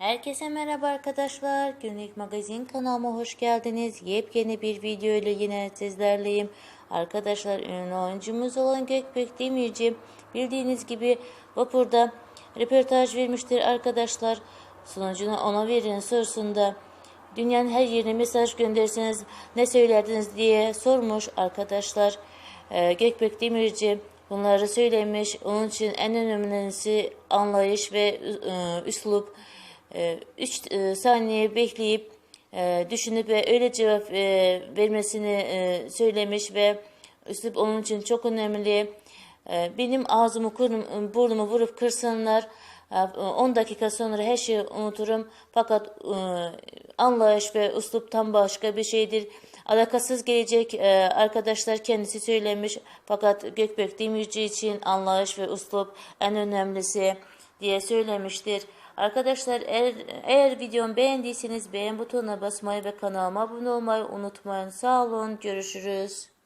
Herkese merhaba arkadaşlar. Günlük magazin kanalıma hoş geldiniz. Yepyeni bir video ile yine sizlerleyim. Arkadaşlar ünlü oyuncumuz olan Gökbek Demirci bildiğiniz gibi vapurda röportaj vermiştir arkadaşlar. Sunucuna ona verin sorusunda dünyanın her yerine mesaj gönderseniz ne söylerdiniz diye sormuş arkadaşlar. Ee, Gökbek Demirci bunları söylemiş. Onun için en önemlisi anlayış ve e, üslup. 3 saniye bekleyip e, düşünüp ve öyle cevap e, vermesini e, söylemiş ve üslup onun için çok önemli. E, benim ağzımı kurum, burnumu vurup kırsanlar e, 10 dakika sonra her şeyi unuturum. Fakat e, anlayış ve üsluptan başka bir şeydir. Alakasız gelecek e, arkadaşlar kendisi söylemiş. Fakat Gökbek Demirci için anlayış ve üslup en önemlisi diye söylemiştir. Arkadaşlar eğer, eğer videomu beğendiyseniz beğen butonuna basmayı ve kanalıma abone olmayı unutmayın. Sağ olun. Görüşürüz.